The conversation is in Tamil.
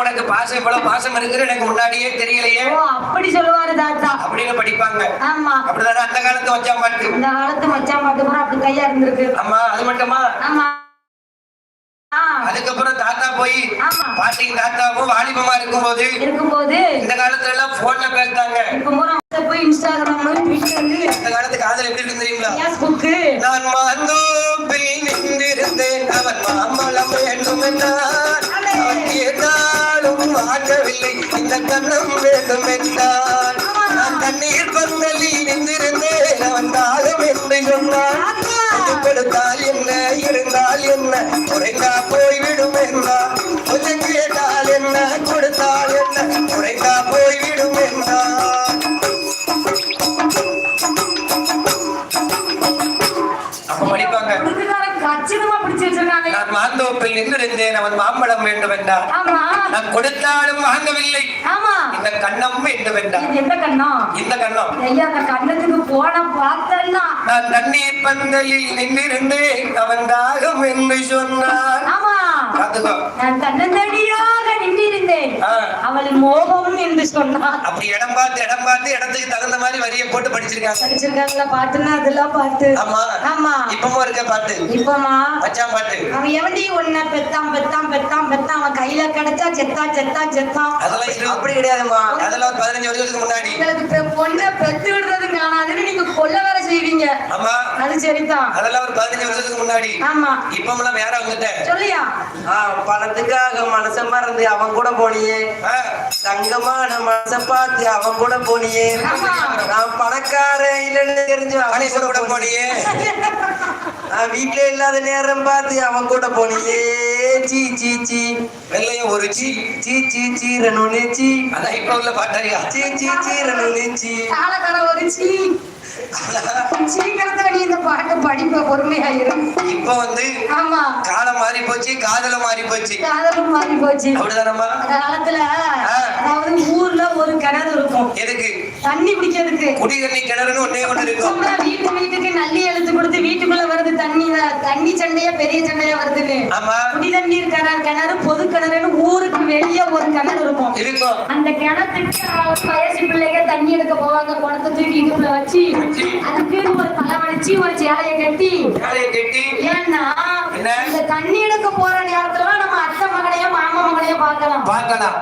உனக்கு பாசம் இவ்வளவு பாசம் இருக்குது எனக்கு முன்னாடியே தெரியலையே. அப்படி சொல்லுவாரு தாத்தா. அப்படின்னு படிப்பாங்க. ஆமா. அப்படிதானே அந்த காலத்து வச்சா பாட்டு? இந்த காலத்து மச்சான் பாட்டு பூரா அப்படி கையா இருந்திருக்கு. அம்மா அது மட்டுமா? ஆமா. அதுக்கப்புறம் தாத்தா போய் ஆமா. பாட்டியும் தாத்தாவும் வாலிபமா இருக்கும்போது இருக்கும்போது இந்த காலத்துல எல்லாம் போன்ல பேசுறாங்க. போய் இன்ஸ்டாகிராம் இந்த காலத்து காதல் எப்படி இருக்கு தெரியுங்களா? நான் மாந்தோப்பில் நின்றிருந்தேன். அவன் மாம்பழம் வேண்டும் அவன் வாங்கவில்லை இந்த கண்ணம் வேண்டும் என்றான் நான் தண்ணீர் பந்தலில் நின்றிருந்தேன். அவன் தாகம் என்று சொன்னான். கொடுத்தால் என்ன இருந்தால் என்ன? குறைந்தா போய்விடும் என்றான். கொஞ்சம் கேட்டால் என்ன கொடுத்தால் என்ன? குறைந்தா போய்விடும் என்றான். நான் மாந்தோப்பில் நின்றிருந்தேன். அவன் மாம்பழம் வேண்டும் என்றான் நான் கொடுத்தாலும் வாங்கவில்லை ஆமா. இந்த கண்ணம் என்றான் இது எந்த கண்ணம் இந்த கண்ணம். ஐயா அந்த கண்ணத்துக்கு போன பார்த்தேன்னா நான் தண்ணீர் பந்தலில் நின்றிருந்தேன். அவன் தாகம் என்று சொன்னான். ஆமா. நான் தன்னந்தடியாக நின்றிருந்தேன். அவள் மோகம் சொன்னான் அப்படி இடம் பார்த்து இடம் பார்த்து இடத்துக்கு தகுந்த மாதிரி வரியை போட்டு படிச்சிருக்காங்க. படிச்சிருக்காங்களா? பாட்டுன்னா அதெல்லாம் பாட்டு. ஆமா. ஆமா. இப்பமும் இருக்க பாட்டு. இப்பமா? மச்சான் பாட்டு. அவன் எவன்டி உன்னை பெத்தான் பெத்தான் பெத்தான் பெத்தான். அவன் கையில கிடைச்சா செத்தா செத்தா செத்தான் அதெல்லாம் அப்படி கிடையாதுமா அதெல்லாம் பதினஞ்சு வருஷத்துக்கு முன்னாடி. பொண்ணை பெத்து விடுறது காணாதுன்னு நீங்க கொல்ல அது சரிதான். அதெல்லாம் ஒரு பதினஞ்சு வருஷத்துக்கு முன்னாடி. ஆமா. இப்பமெல்லாம் வேற வந்துட்டேன் சொல்லியா? ஆ, பணத்துக்காக மனச மறந்து அவன் கூட போனியே. தங்கமான மனச பார்த்து அவன் கூட போனியே. நான் பணக்காரன் இல்லைன்னு தெரிஞ்சு அவன் கூட கூட போனியே. நான் வீட்டுல இல்லாத நேரம் பார்த்து அவன் கூட போனியே. சீ சீ சீ. வெள்ளையும் ஒரு சீ சீ. சீ சீரனு சீ அதான் இப்ப உள்ள பாட்டாரியா சீ சீ சீ காலக்கட ஒரு சீ. சீக்கிரத்துல நீ இந்த பாட்டு படிப்ப பொறுமையாயிரும் இப்ப வந்து ஆமா. காலம் மாறி போச்சு காதலும் மாறி போச்சு. காதலும் மாறி போச்சு. அப்படிதானம்மா? காலத்துல. அதாவது ஊர்ல ஒரு கிணறு இருக்கும். எதுக்கு? தண்ணி குடிக்கிறதுக்கு குடிதண்ணி கிணறுன்னு ஒன்னே ஒண்ணு இருக்கும். வீட்டு வீட்டுக்கு நல்லி எழுத்து கொடுத்து வீட்டுக்குள்ள வருது தண்ணி தண்ணி சண்டையா பெரிய சண்டையா வருதுன்னு ஆமா. குடி தண்ணீர் கிணறு கிணறு பொது கிணறுன்னு ஊருக்கு வெளியே ஒரு கிணறு இருக்கும். இருக்கும். அந்த கிணத்துக்கு வயசு பிள்ளைங்க தண்ணி எடுக்க போவாங்க குடத்தை தூக்கி இடுப்புல வச்சு அதுக்கு ஒரு தலைவலிச்சு ஒரு சேலையை கட்டி காலையை கட்டி ஏன்னா? இந்த தண்ணி எடுக்க போற நேரத்துல நம்ம அத்தை மகனையோ மாமா மகனையோ பார்க்கலாம் பார்க்கலாம்